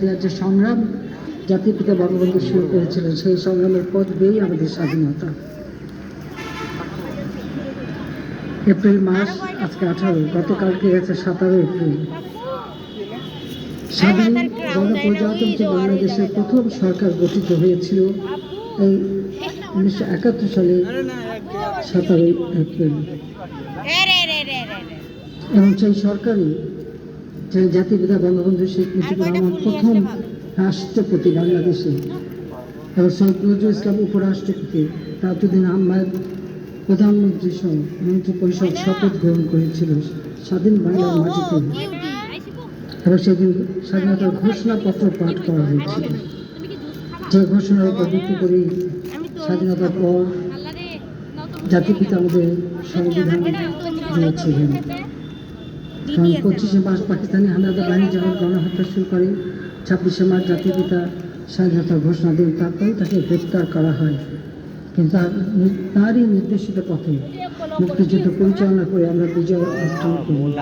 দেওয়ার যে সংগ্রাম জাতির পিতা বঙ্গবন্ধু শুরু করেছিলেন সেই সংগ্রামের পথ বেয়েই আমাদের স্বাধীনতা। এপ্রিল মাস আজকে আঠারো গতকালকে গেছে সাতারো এপ্রিল। স্বাধীন গণপ্রজাতন্ত্রী বাংলাদেশের প্রথম সরকার গঠিত হয়েছিল এই উনিশশো একাত্তর সালে সতেরোই এপ্রিল। এবং সেই সরকারই যে জাতির পিতা বঙ্গবন্ধু শেখ মুজিবুর রহমান প্রথম রাষ্ট্রপতি বাংলাদেশে। এবং সৈয়দ নজরুল ইসলাম উপরাষ্ট্রপতি। তাজুদ্দিন আহমেদ প্রধানমন্ত্রী সহ মন্ত্রী পরিষদ শপথ গ্রহণ করেছিল স্বাধীন বাংলার মাটিতে। এবং সেদিন স্বাধীনতার ঘোষণাপত্র পাঠ করা হয়েছিল। যে ঘোষণার উপর ভিত্তি করে স্বাধীনতার পর জাতির পিতা আমাদের সংবিধান দিয়েছিলেন। পঁচিশে মার্চ পাকিস্তানি হানাদার বাহিনী যখন গণহত্যা শুরু করে। ছাব্বিশে মার্চ জাতির পিতা স্বাধীনতা ঘোষণা দেন তারপরে তাকে গ্রেপ্তার করা হয়। কিন্তু তারই নির্দেশিত পথে মুক্তিযুদ্ধ পরিচালনা করে আমরা বিজয় অর্জন করি।